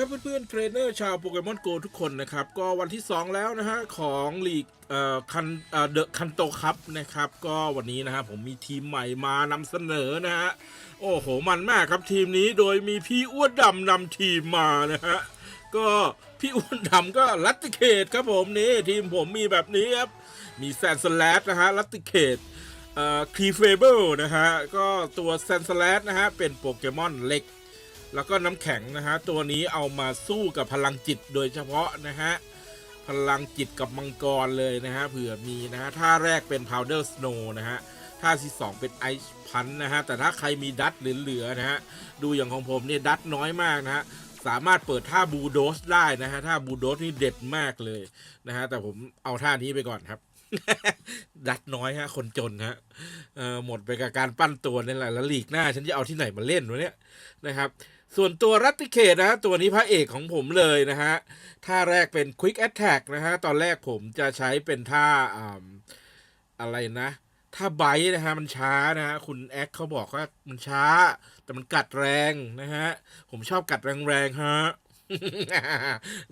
ครับเพื่อนๆเทรนเนอร์ชาวโปเกมอนโกทุกคนนะครับ ก็วันที่ 2 แล้วนะฮะของลีกเอ่อคันเอ่อเดอะคันโตคัพนะครับ ก็วันนี้นะฮะผมมีทีมใหม่มานำเสนอนะฮะโอ้โหมันมากครับทีมนี้โดยมีพี่อ้วนดำนำทีมมานะฮะก็พี่อ้วนดำก็ลัตติเคตครับผมนี่ทีมผมมีแบบนี้ครับมีแซนสแลดนะฮะลัตติเคตเอ่อคีเฟเบิลนะฮะก็ตัวแซนสแลดนะฮะเป็นโปเกมอนเล็ก แล้วก็น้ำแข็งนะฮะตัวนี้เอามาสู้กับพลังจิตโดยเฉพาะนะฮะพลังจิตกับมังกรเลยนะฮะเผื่อมีนะฮะท่าแรกเป็น powder snow นะฮะท่าที่สองเป็นไอซ์พันนะฮะแต่ถ้าใครมีดัตเหลือๆนะฮะดูอย่างของผมเนี่ยดัตน้อยมากนะฮะสามารถเปิดท่าบูโดสได้นะฮะท่าบูโดสนี่เด็ดมากเลยนะฮะแต่ผมเอาท่านี้ไปก่อนครับดัตน้อยฮะ คนจนฮะเออหมดไปกับการปั้นตัวนี่แหละแล้วหลีกหน้า ฉันจะเอาที่ไหนมาเล่นวะเนี่ยนะครับ ส่วนตัวรัตติเคทนะฮะตัวนี้พระเอกของผมเลยนะฮะท่าแรกเป็น Quick Attack นะฮะตอนแรกผมจะใช้เป็นท่าอ่าอะไรนะ ถ้าไบต์นะฮะมันช้านะฮะคุณแอคเขาบอกว่ามันช้า แต่มันกัดแรงนะฮะผมชอบกัดแรงๆฮะ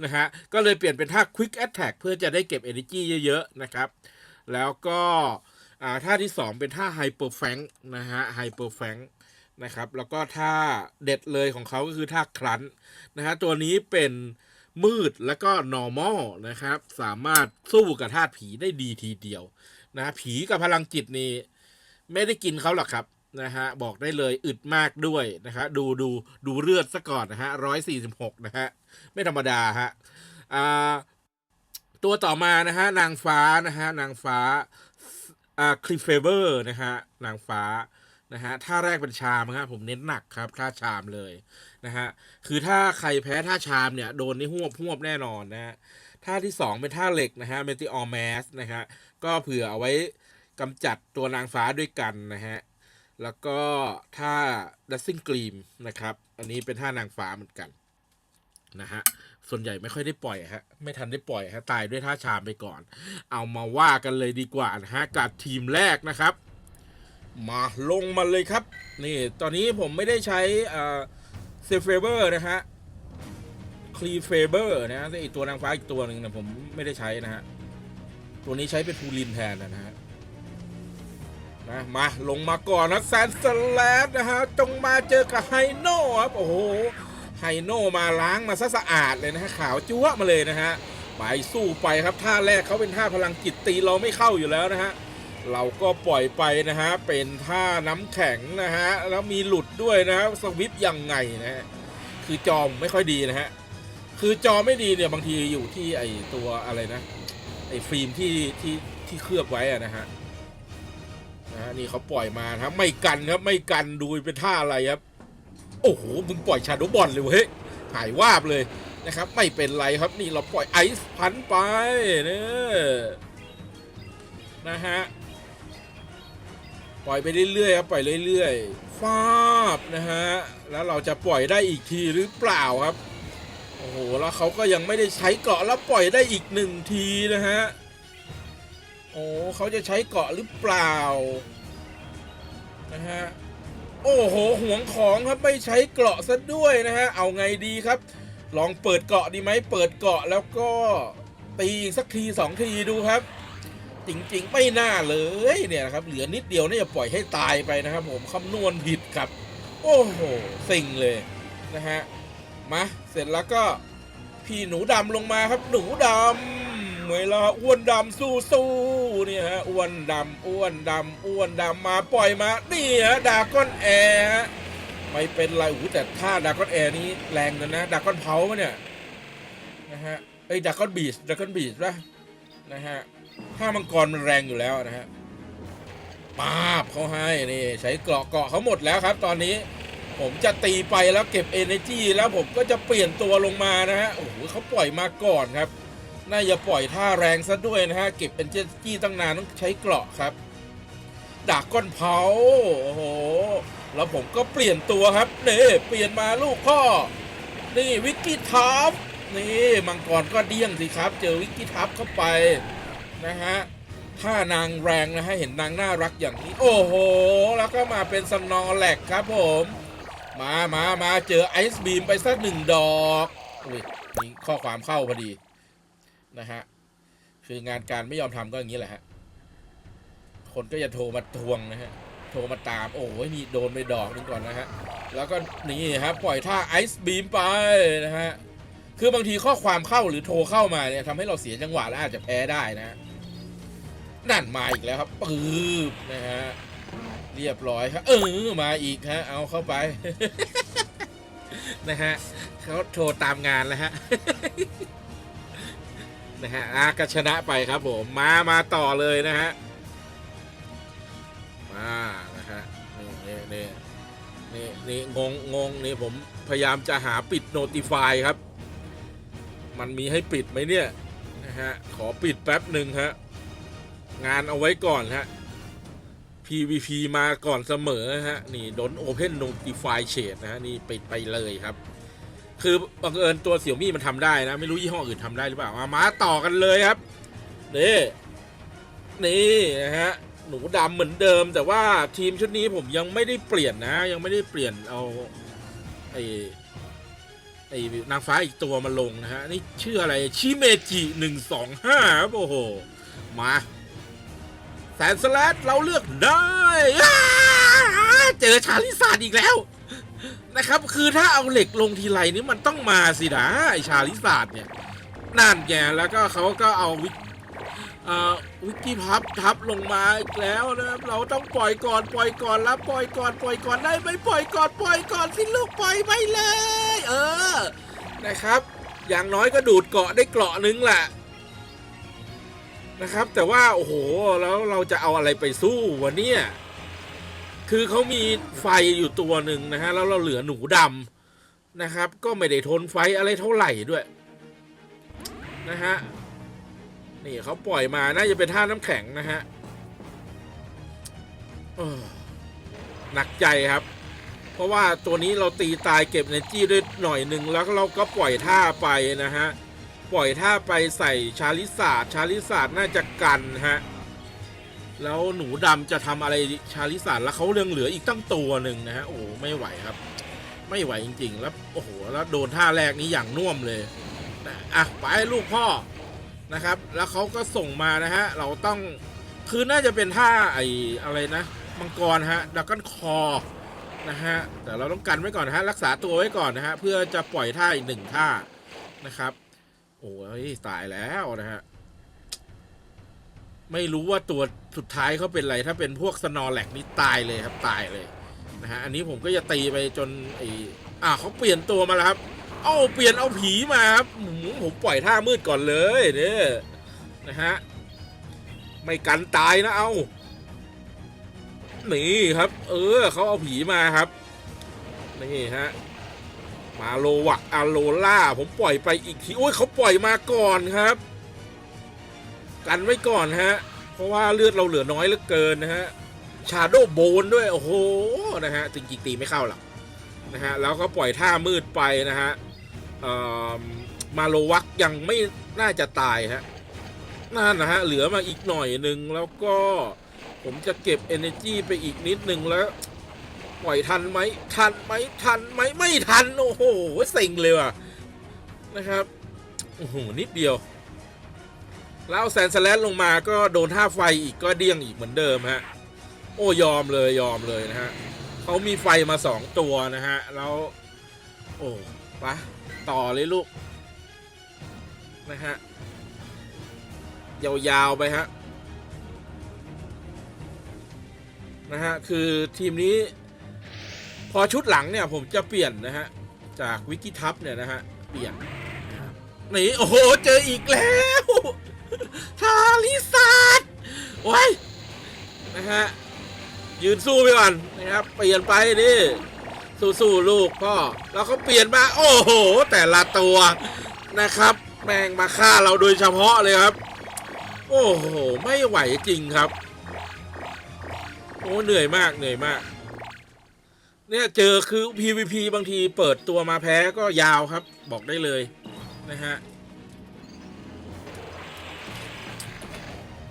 นะฮะก็เลยเปลี่ยนเป็นท่า Quick Attack เพื่อจะได้เก็บ Energy เยอะๆนะครับ แล้วก็อ่าท่าที่ 2 เป็นท่า Hyper f a n k นะฮะ Hyper f a n k นะครับแล้วก็ท่าเด็ดเลยของเขาก็คือท่าครันนะฮะตัวนี้เป็นมืดแล้วก็ normal นะครับ สามารถสู้กับธาตุผีได้ดีทีเดียวนะผีกับพลังจิตนี่ไม่ได้กินเขาหรอกครับนะฮะบอกได้เลยอึดมากด้วยนะฮะดูดูดูเลือดซะก่อนนะฮะร้อยสี่สิบหกนะฮะไม่ธรรมดาฮะอ่าตัวต่อมานะฮะนางฟ้านะฮะนางฟ้าอ่าคลิฟเฟเบอร์นะฮะนางฟ้า นะฮะท่าแรกเป็นชามครับผมเน้นหนักครับท่าชามเลยนะฮะคือถ้าใครแพ้ท่าชามเนี่ยโดนนี่หวบหวบแน่นอนนะฮะท่าที่สองเป็นท่าเหล็กนะฮะเมติออแมสนะฮะก็เผื่อเอาไว้กำจัดตัวนางฟ้าด้วยกันนะฮะแล้วก็ท่าดัซซิ่งกรีมนะครับ อันนี้เป็นท่านางฟ้าเหมือนกันนะฮะส่วนใหญ่ไม่ค่อยได้ปล่อยฮะไม่ทันได้ปล่อยฮะตายด้วยท่าชามไปก่อน เอามาว่ากันเลยดีกว่านะฮะกับทีมแรกนะครับ มาลงมาเลยครับ นี่ตอนนี้ผมไม่ได้ใช้เซฟเฟเบอร์นะฮะคลีเฟเบอร์นะฮะอีกตัวนางฟ้าอีกตัวหนึ่งนะผมไม่ได้ใช้นะฮะ ตัวนี้ใช้เป็นทูลินแทนนะฮะนะมาลงมาก่อนนะแซนสแลดนะฮะจงมาเจอกับไฮโน่ครับโอ้โหไฮโน่มาล้างมาซะสะอาดเลยนะฮะขาวจั๊วมาเลยนะฮะไปสู้ไปครับท่าแรกเขาเป็นท่าพลังจิตตีเราไม่เข้าอยู่แล้วนะฮะ เราก็ปล่อยไปนะฮะ เป็นท่าน้ำแข็งนะฮะ แล้วมีหลุดด้วยนะฮะสวิปยังไงนะฮะ คือจอมไม่ค่อยดีนะฮะ คือจอไม่ดีเนี่ยบางทีอยู่ที่ไอตัวอะไรนะ ไอฟิล์มที่ที่ที่เคลือบไว้อะนะฮะนะฮะนี่เขาปล่อยมาครับไม่กันครับไม่กันดูเป็นท่าอะไรครับ โอ้โหมึงปล่อยชาโดบอลเลยเว้ยหายวาบเลยนะครับ ไม่เป็นไรครับนี่เราปล่อยไอซ์พันไปเนี่ยนะฮะ ปล่อยไปเรื่อยๆครับปล่อยเรื่อยๆฟาบนะฮะแล้วเราจะปล่อยได้อีกทีหรือเปล่าครับโอ้โหแล้วเขาก็ยังไม่ได้ใช้เกาะแล้วปล่อยได้อีกหนึ่งทีนะฮะโอ้เขาจะใช้เกาะหรือเปล่านะฮะโอ้โหห่วงของครับไม่ใช้เกาะซะด้วยนะฮะเอาไงดีครับ ลองเปิดเกาะดีไหมเปิดเกาะแล้วก็ตีอีกสักทีสองทีดูครับ จริง ๆ ไม่น่าเลยเนี่ยนะครับเหลือนิดเดียวน่าจะปล่อยให้ตายไปนะครับ ผมคำนวณผิดครับ โอ้โหสิ่งเลยนะฮะมาเสร็จแล้วก็พี่หนูดำลงมาครับ หนูดำเวลาอ้วนดำสู้สู้ๆเนี่ยฮะอ้วนดำอ้วนดำอ้วนดำมาปล่อยมานี่ฮะดาก้อนแอร์ไม่เป็นไรอู้แต่ท่าดาก้อนแอร์นี้แรงกันะดาก้อนเผาเนี่ยนะฮะเอ้ดาก้อนบีชดาก้อนบีชป่ะนะฮะ ท่ามังกรมันแรงอยู่แล้วนะฮะป้าบเขาให้นี่ใช้เกราะเกาะเขาหมดแล้วครับ ตอนนี้ผมจะตีไปแล้วเก็บ Energy แล้วผมก็จะเปลี่ยนตัวลงมานะฮะโอ้โหเขาปล่อยมาก่อนครับ น่าจะปล่อยท่าแรงซะด้วยนะฮะ เก็บ Energy ตั้งนานต้องใช้เกราะครับดากก้อนเผาโอ้โหแล้วผมก็เปลี่ยนตัวครับนี่เปลี่ยนมาลูกพ่อนี่วิกกี้ทับนี่มังกรก็เดี้ยงสิครับ เจอวิกกี้ทับเข้าไป นะฮะถ้านางแรงนะฮะเห็นนางน่ารักอย่างนี้ โอ้โห แล้วก็มาเป็นสนอแหลกครับผม มามามาเจอไอซ์บีมไปสักหนึ่งดอกอุ้ยมีข้อความเข้าพอดีนะฮะคืองานการไม่ยอมทำก็อย่างนี้แหละฮะคนก็จะโทรมาทวงนะฮะโทรมาตาม โอ้ยนี่โดนไปดอกนึงก่อนนะฮะ แล้วก็นี่ครับปล่อยท่าไอซ์บีมไปนะฮะ คือบางทีข้อความเข้าหรือโทรเข้ามาเนี่ยทำให้เราเสียจังหวะและอาจจะแพ้ได้นะฮะ นั่นมาอีกแล้วครับปื๊บนะฮะเรียบร้อยครับ เออมาอีกฮะเอาเข้าไป นะฮะเขาโทรตามงานแล้วฮะนะฮะอาก็ชนะไปครับผมมามาต่อเลยนะฮะมานะฮะนี่นี่นี่นี่นี่งงงงนี่ผมพยายามจะหาปิดโน้ติฟายครับ มันมีให้ปิดไหมเนี่ยนะฮะขอปิดแป๊บหนึ่งฮะ งานเอาไว้ก่อนฮะ PVP มาก่อนเสมอฮะ นี่โดน Open Notify Shade นะฮะ นี่ไปไปเลยครับ คือบังเอิญตัวเสี่ยวมี่มันทำได้นะ ไม่รู้ยี่ห้ออื่นทำได้หรือเปล่า มามาต่อกันเลยครับ นี่ นี่นะฮะ หนูดำเหมือนเดิม แต่ว่าทีมชุดนี้ผมยังไม่ได้เปลี่ยนนะ ยังไม่ได้เปลี่ยนเอาไอ้ไอ้นางฟ้าอีกตัวมาลงนะฮะ นี่ชื่ออะไร ชิเมจิหนึ่งสองห้าครับโอ้โห มา แสนสแลดเราเลือกได้เจอชาลิซาดอีกแล้ว นะครับคือถ้าเอาเหล็กลงทีไรนี่มันต้องมาสินะไอชาลิซาดเนี่ยนั่นแกแล้วก็เขาก็เอาวิกวิกกี้พับทับลงมาอีกแล้วนะครับเราต้องปล่อยก่อนปล่อยก่อนแล้วปล่อยก่อนปล่อยก่อนได้ไหมปล่อยก่อนปล่อยก่อนสิลูกปล่อยไปเลย เออนะครับ อย่างน้อยก็ดูดเกาะได้เกาะนึงแหละ นะครับ แต่ว่าโอ้โหแล้วเราจะเอาอะไรไปสู้วะเนี่ยคือเขามีไฟอยู่ตัวหนึ่งนะฮะแล้วเราเหลือหนูดำนะครับ ก็ไม่ได้ทนไฟอะไรเท่าไหร่ด้วยนะฮะนี่เขาปล่อยมาน่าจะเป็นท่าน้ำแข็งนะฮะหนักใจครับ เพราะว่าตัวนี้เราตีตายเก็บเนจี้ด้วยหน่อยหนึ่งแล้วเราก็ปล่อยท่าไปนะฮะ ปล่อยท่าไปใส่ชาลิสาดชาลิสาดน่าจะกันฮะ แล้วหนูดำจะทำอะไรชาลิสาดแล้วเขาเรืองเหลืออีกตั้งตัวหนึ่งนะฮะ โอ้ไม่ไหวครับ ไม่ไหวจริง ๆ แล้วโอ้โหแล้วโดนท่าแรกนี้อย่างน่วมเลยนะอะไปลูกพ่อนะครับ แล้วเขาก็ส่งมานะฮะ เราต้องคือน่าจะเป็นท่าไอ้อะไรนะมังกรฮะดักกันคอนะฮะแต่เราต้องกันไว้ก่อนนะฮะรักษาตัวไว้ก่อนนะฮะเพื่อจะปล่อยท่าอีกหนึ่งท่านะครับ โอ้ยตายแล้วนะฮะ ไม่รู้ว่าตัวสุดท้ายเขาเป็นอะไร ถ้าเป็นพวกสนอแลกนี่ตายเลยครับตายเลยนะฮะ อันนี้ผมก็จะตีไปจนไอ้อ่าเขาเปลี่ยนตัวมาแล้วครับ เอ้าเปลี่ยนเอาผีมาครับหืมผมปล่อยท่ามืดก่อนเลยเนี่ยนะฮะ ไม่กันตายนะเอานี่ครับ เออเขาเอาผีมาครับนี่ฮะ มาโลวะอาโลล่า ผมปล่อยไปอีกที โอ้ยเขาปล่อยมาก่อนครับ กันไว้ก่อนฮะ เพราะว่าเลือดเราเหลือน้อยเหลือเกินนะฮะ ชาโดโบนด้วย โอ้โห นะฮะ จริงๆตีไม่เข้าหรอกนะฮะ แล้วก็ปล่อยท่ามืดไปนะฮะมาโลวักยังไม่น่าจะตายฮะ นั่นนะฮะ เหลือมาอีกหน่อยหนึ่งแล้วก็ผมจะเก็บ energy ไปอีกนิดหนึ่งแล้ว ปล่อยทันไหมทันไหมทันไหมไม่ทันโอ้โหเซ็งเลยว่ะนะครับโอ้โหนิดเดียว แล้วแซนสแลนลงมาก็โดนท่าไฟอีกก็เดี้ยงอีกเหมือนเดิมฮะโอ้ยอมเลยยอมเลยนะฮะเขามีไฟมาสองตัวนะฮะแล้วโอ้ปะต่อเลยลูกนะฮะยาวๆไปฮะนะฮะคือทีมนี้ พอชุดหลังเนี่ยผมจะเปลี่ยนนะฮะ จากวิกิทับเนี่ยนะฮะ เปลี่ยนนะครับนี่โอ้โห เจออีกแล้วทาริซาดโอ้ยนะฮะ ยืนสู้ไปก่อนนะครับ เปลี่ยนไปดิสู้ๆลูกพ่อแล้วเขาเปลี่ยนมา โอ้โห แต่ละตัวนะครับ แม่งมาฆ่าเราโดยเฉพาะเลยครับ โอ้โห ไม่ไหวจริงครับ โอ้เหนื่อยมากเหนื่อยมาก เนี่ยเจอคือ PVP บางทีเปิดตัวมาแพ้ก็ยาวครับ บอกได้เลยนะฮะ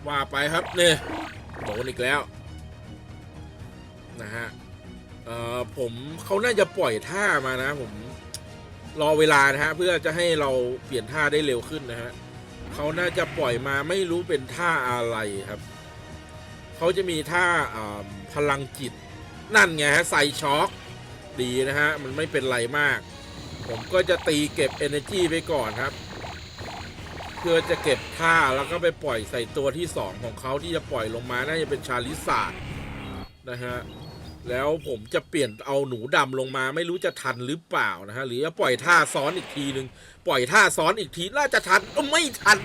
ว่าไปครับเนี่ยโดนอีกแล้วนะฮะเอ่อผมเขาน่าจะปล่อยท่ามานะ ผมรอเวลานะฮะเพื่อจะให้เราเปลี่ยนท่าได้เร็วขึ้นนะฮะเขาน่าจะปล่อยมาไม่รู้เป็นท่าอะไรครับเขาจะมีท่าอ่าพลังจิต นั่นไงฮะใส่ช็อคดีนะฮะ มันไม่เป็นไรมาก ผมก็จะตีเก็บ energy ไปก่อนครับ เพื่อจะเก็บท่าแล้วก็ไปปล่อยใส่ตัวที่สองของเขาที่จะปล่อยลงมา น่าจะเป็นชาลิสาดนะฮะ แล้วผมจะเปลี่ยนเอาหนูดำลงมา ไม่รู้จะทันหรือเปล่านะฮะ หรือจะปล่อยท่าซ้อนอีกทีหนึ่งปล่อยท่าซ้อนอีกทีน่าจะทันเอ้าไม่ทัน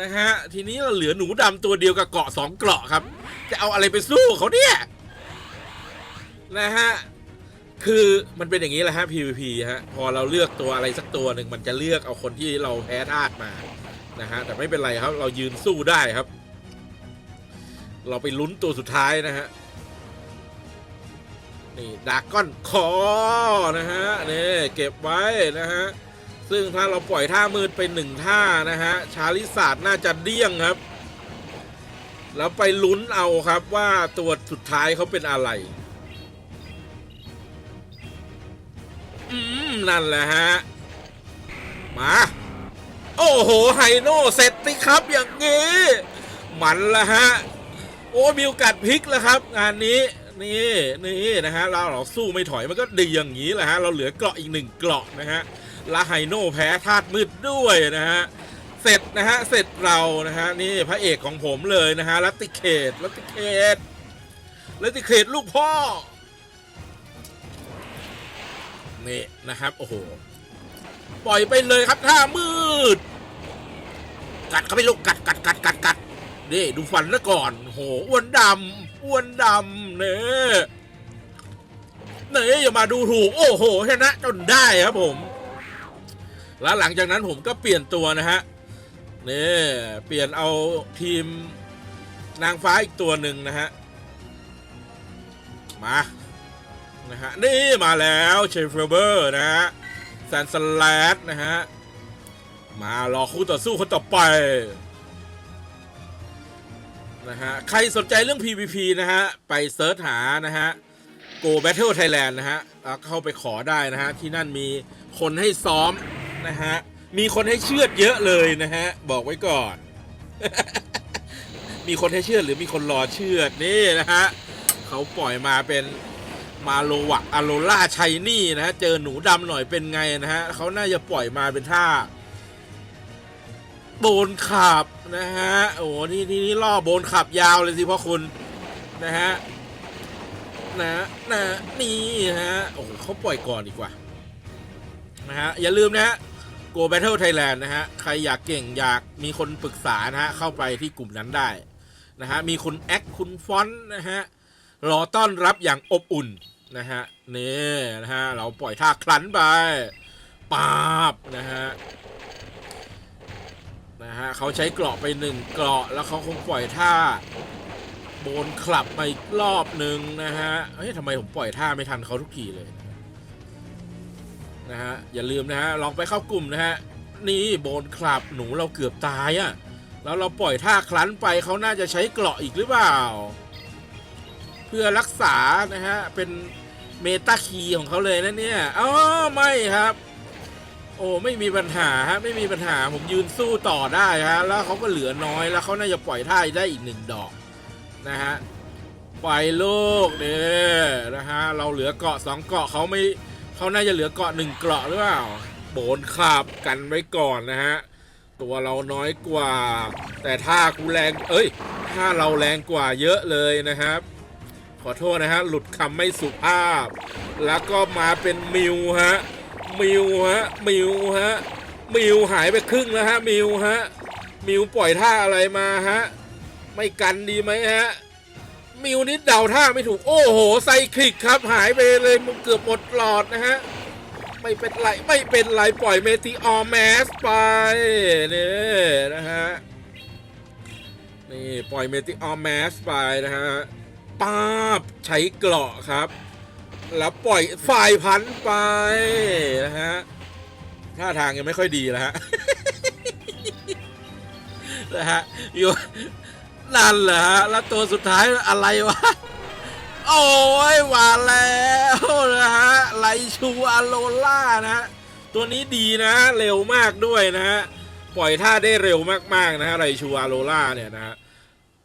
นะฮะ ทีนี้เราเหลือหนูดำตัวเดียวกับเกาะสองเกาะครับ จะเอาอะไรไปสู้เขาเนี่ย นะฮะ คือมันเป็นอย่างนี้แหละฮะ PVP ฮะ พอเราเลือกตัวอะไรสักตัวหนึ่งมันจะเลือกเอาคนที่เราแพ้ธาตุมา นะฮะ แต่ไม่เป็นไรครับ เรายืนสู้ได้ครับ เราไปลุ้นตัวสุดท้ายนะฮะ นี่ดากก้อนคอนะฮะ นี่เก็บไว้นะฮะ ซึ่งถ้าเราปล่อยท่ามืดไปหนึ่งท่านะฮะ ชาลิศาสตร์น่าจะเดี้ยงครับแล้วไปลุ้นเอาครับว่าตัวสุดท้ายเขาเป็นอะไร นั่นแหละฮะ มา โอ้โห ไฮโน่เสร็จสิครับอย่างนี้ มันละฮะ โอ้มีโอกาสพลิกแล้วครับ งานนี้ นี่นี่นะฮะ เราเราสู้ไม่ถอยมันก็ดีอย่างนี้แหละฮะ เราเหลือเกราะอีกหนึ่งเกราะนะฮะละไฮโน่แพ้ธาตุมืดด้วยนะฮะ เสร็จนะฮะ เสร็จเรานะฮะ นี่พระเอกของผมเลยนะฮะลัตติเคตลัตติเคตลัตติเคตลูกพ่อ นี่นะครับโอ้โหปล่อยไปเลยครับท่ามืด กัดเข้าไปลูกกัดกัดกัดกัดกัดนี่ดูฟันซะก่อนโหอ้วนดำอ้วนดำเน่เน่อย่ามาดูถูก โอ้โหชนะจนได้ครับผม แล้วหลังจากนั้นผมก็เปลี่ยนตัวนะฮะนี่เปลี่ยนเอาทีมนางฟ้าอีกตัวหนึ่งนะฮะ มา นะฮะนี่มาแล้วเชฟเฟเบอร์นะฮะแซนสแลดนะฮะ มารอคู่ต่อสู้คนต่อไปนะฮะใครสนใจเรื่อง PVP นะฮะ ไปเซิร์ชหานะฮะ Go Battle Thailand นะฮะเข้าไปขอได้นะฮะ ที่นั่นมีคนให้ซ้อมนะฮะ มีคนให้เชือดเยอะเลยนะฮะ บอกไว้ก่อน มีคนให้เชือดหรือมีคนรอเชือดนี่นะฮะ เขาปล่อยมาเป็น มาโลวะอโลล่าชัยนี่นะฮะ เจอหนูดำหน่อยเป็นไงนะฮะเขาน่าจะปล่อยมาเป็นท่าโบนขับนะฮะ โอ้โหนี่นี่นี่ล่อโบนขับยาวเลยสิพ่อคุณนะฮะนะนะนี่ฮะ โอ้โหเขาปล่อยก่อนดีกว่านะฮะ อย่าลืมนะฮะ Go Battle Thailand นะฮะ ใครอยากเก่งอยากมีคนปรึกษานะฮะ เข้าไปที่กลุ่มนั้นได้นะฮะ มีคุณแอคคุณฟอนต์นะฮะ รอต้อนรับอย่างอบอุ่น นะฮะนี่นะฮะเราปล่อยท่าคลันไปปาบนะฮะนะฮะเขาใช้เกราะไปหนึ่งเกราะแล้วเขาคงปล่อยท่าโบนคลับมาอีกรอบหนึ่งนะฮะเฮ้ยทำไมผมปล่อยท่าไม่ทันเขาทุกทีเลยนะฮะอย่าลืมนะฮะลองไปเข้ากลุ่มนะฮะนี่โบนคลับหนูเราเกือบตายอะ่ะแล้วเราปล่อยท่าคลันไปเขาน่าจะใช้เกราะอีกหรือเปล่า เพื่อรักษานะฮะเป็น เมตาคีย์ของเขาเลยนะเนี่ยอ๋อไม่ครับ โอ้ไม่มีปัญหาฮะไม่มีปัญหาผมยืนสู้ต่อได้ฮะแล้วเขาก็เหลือน้อยแล้วเขาน่าจะปล่อยท่าได้อีกหนึ่งดอกนะฮะปล่อยลูกเนี่ยนะฮะเราเหลือเกาะสองเกาะเขาไม่เขาน่าจะเหลือเกาะหนึ่งเกาะหรือเปล่าโบนขาบกันไว้ก่อนนะฮะตัวเราน้อยกว่า แต่ท่ากูแรงเอ้ยท่าเราแรงกว่าเยอะเลยนะครับ ขอโทษนะฮะ หลุดคำไม่สุภาพ แล้วก็มาเป็นมิวฮะ มิวฮะ มิวฮะ มิวหายไปครึ่งแล้วฮะ มิวฮะ มิวปล่อยท่าอะไรมาฮะ ไม่กันดีไหมฮะ มิวนิดเดาท่าไม่ถูก โอ้โห ไซคลิกครับ หายไปเลยมันเกือบหมดหลอดนะฮะ ไม่เป็นไร ไม่เป็นไร ปล่อยเมทิออแมสไปนี่นะฮะ นี่ปล่อยเมทิออแมสไปนะฮะ ป้าบใช้เกราะครับ แล้วปล่อยฝ่ายพันไปนะฮะท่าทางยังไม่ค่อยดีแล้วฮะนะฮะอยู่นั่นแหละฮะแล้วตัวสุดท้ายอะไรวะโอ้ยมาแล้วนะฮะไลชูอโลล่านะฮะตัวนี้ดีนะเร็วมากด้วยนะฮะปล่อยท่าได้เร็วมากๆนะฮะไลชูอโลล่าเนี่ยนะฮะ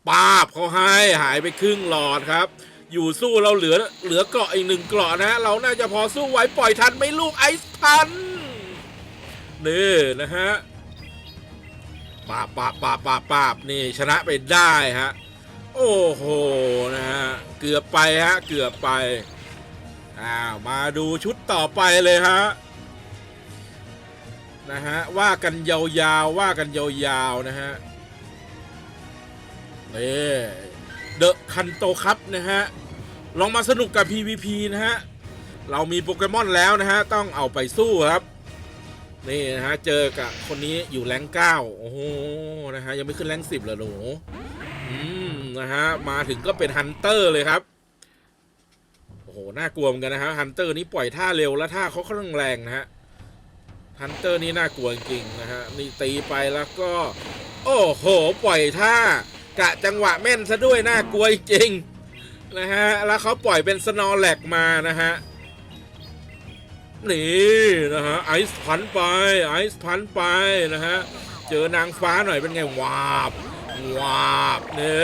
ปาบเขาให้หายไปครึ่งหลอดครับ อยู่สู้เราเหลือเหลือเกราะอีกหนึ่งเกราะนะฮะเราน่าจะพอสู้ไหวปล่อยทันไม่ลูกไอซ์พันนี่นะฮะปาบปาบปาบปาบปาบนี่ชนะไปได้ฮะโอ้โหนะฮะเกือบไปฮะเกือบไปอ้าวมาดูชุดต่อไปเลยฮะนะฮะว่ากันยาวๆว่ากันยาวๆนะฮะ นี่เดอะคันโตครับนะฮะ ลองมาสนุกกับ PVP นะฮะ เรามีโปเกมอนแล้วนะฮะ ต้องเอาไปสู้ครับ นี่นะฮะ เจอกับคนนี้อยู่แรงเก้าโอ้โห นะฮะ ยังไม่ขึ้นแรงสิบเลยหนูอืม นะฮะ มาถึงก็เป็นฮันเตอร์เลยครับ โอ้โห น่ากลัวเหมือนกันนะฮะฮันเตอร์นี้ปล่อยท่าเร็วและท่าเขาค่อนข้างแรงนะฮะฮันเตอร์นี่น่ากลัวจริงๆนะฮะ นี่ตีไปแล้วก็ โอ้โห ปล่อยท่า กะจังหวะแม่นซะด้วยน่ากลัวจริงนะฮะ แล้วเขาปล่อยเป็นสนอแลกมานะฮะ นี่นะฮะไอซ์พันไปไอซ์พันไปนะฮะ เจอนางฟ้าหน่อยเป็นไงวาบวาบเนี่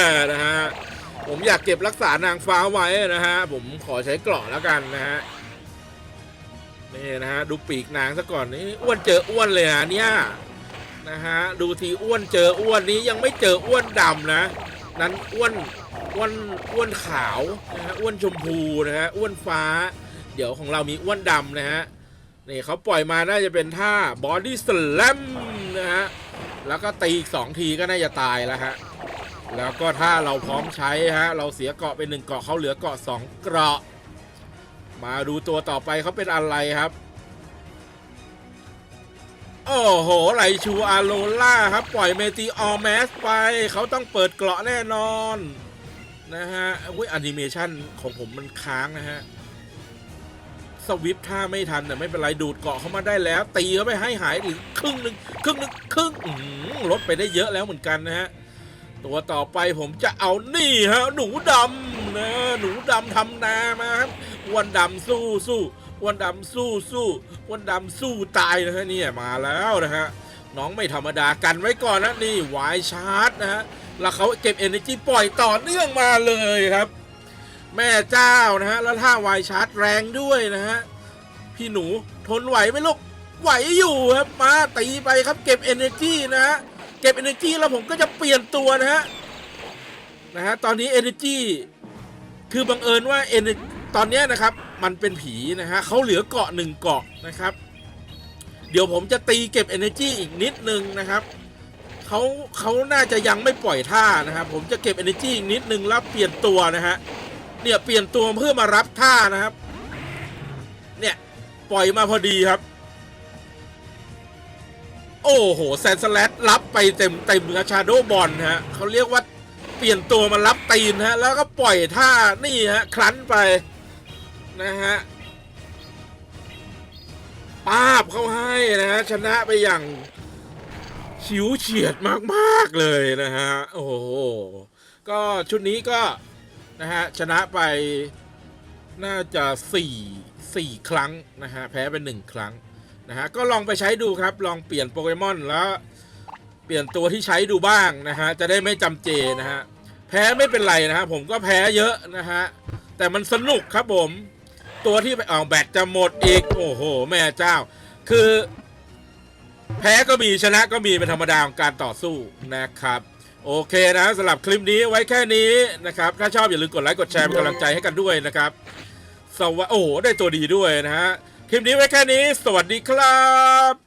ยนะฮะ ผมอยากเก็บรักษานางฟ้าไว้นะฮะ ผมขอใช้กราะแล้วกันนะฮะนี่นะฮะดูปีกนางซะก่อนนี่อ้วนเจออ้วนเลยฮะเนี่ย นะฮะดูทีอ้วนเจออ้วนนี้ยังไม่เจออ้วนดำนะ นั้นอ้วนอ้วนอ้วนขาวนะฮะอ้วนชมพูนะฮะอ้วนฟ้า เดี๋ยวของเรามีอ้วนดำนะฮะนี่เขาปล่อยมาน่าจะเป็นท่าบอดี้สแลมนะฮะแล้วก็ตีอีกสองทีก็น่าจะตายแล้วฮะแล้วก็ถ้าเราพร้อมใช้ฮะเราเสียเกาะไปหนึ่งเกาะเขาเหลือเกาะสองเกาะ มาดูตัวต่อไปเขาเป็นอะไรครับ โอ้โห ไหลชูอาโลล่าครับ ปล่อยเมติออแมสไป เขาต้องเปิดเกราะแน่นอน นะฮะอุ้ยแอนิเมชันของผมมันค้างนะฮะ สวิปท่าไม่ทันแต่ไม่เป็นไร ดูดเกาะเข้ามาได้แล้ว ตีเขาไปให้หายถึงครึ่งหนึ่งครึ่งหนึ่งครึ่งอื้อหือลดไปได้เยอะแล้วเหมือนกันนะฮะ ตัวต่อไปผมจะเอานี่ฮะ หนูดำนะหนูดำทำนามาครับวันดำสู้สู้ อ้วันดำสู้สู้อ้วันดำสู้ตายนะฮะเนี่ยมาแล้วนะฮะน้องไม่ธรรมดากันไว้ก่อนนะนี่วายชาร์จนะฮะแล้วเขาเก็บ energy ปล่อยต่อเนื่องมาเลยครับ แม่เจ้านะฮะแล้วท่าวายชาร์จแรงด้วยนะฮะพี่หนูทนไหวไหมลูกไหวอยู่ครับมาตีไปครับเก็บ energy นะฮะเก็บ energy แล้วผมก็จะเปลี่ยนตัวนะฮะนะฮะตอนนี้ energy คือบังเอิญว่า energy ตอนนี้นะครับมันเป็นผีนะฮะเขาเหลือเกาะหนึ่งเกาะนะครับ เดี๋ยวผมจะตีเก็บ energy อีกนิดนึงนะครับเขาเขาน่าจะยังไม่ปล่อยท่านะครับผมจะเก็บ energy อีกนิดนึงแล้วเปลี่ยนตัวนะฮะเนี่ยเปลี่ยนตัวเพื่อมารับท่านะครับ เนี่ยปล่อยมาพอดีครับ โอ้โหแซนสแลตรับไปเต็มเต็มนะชาโดบอลฮะเขาเรียกว่าเปลี่ยนตัวมารับตีนฮะแล้วก็ปล่อยท่านี่ฮะคลั้นไป นะฮะป้าบเข้าให้นะฮะชนะไปอย่างฉิวเฉียดมากๆเลยนะฮะโอ้โหก็ชุดนี้ก็นะฮะชนะไปน่าจะสี่สี่ครั้งนะฮะแพ้เป็นหนึ่งครั้งนะฮะก็ลองไปใช้ดูครับลองเปลี่ยนโปเกมอนแล้วเปลี่ยนตัวที่ใช้ดูบ้างนะฮะจะได้ไม่จำเจนะฮะแพ้ไม่เป็นไรนะฮะผมก็แพ้เยอะนะฮะแต่มันสนุกครับผม ตัวที่ไปเอาแบตจะหมดอีก โอ้โห แม่เจ้า คือ แพ้ก็มีชนะก็มีเป็นธรรมดาของการต่อสู้นะครับ โอเคนะสำหรับคลิปนี้ไว้แค่นี้นะครับ ถ้าชอบอย่าลืมกดไลค์กดแชร์เป็นกำลังใจให้กันด้วยนะครับ สวัสดีโอ้โหได้ตัวดีด้วยนะฮะคลิปนี้ไว้แค่นี้ สวัสดีครับ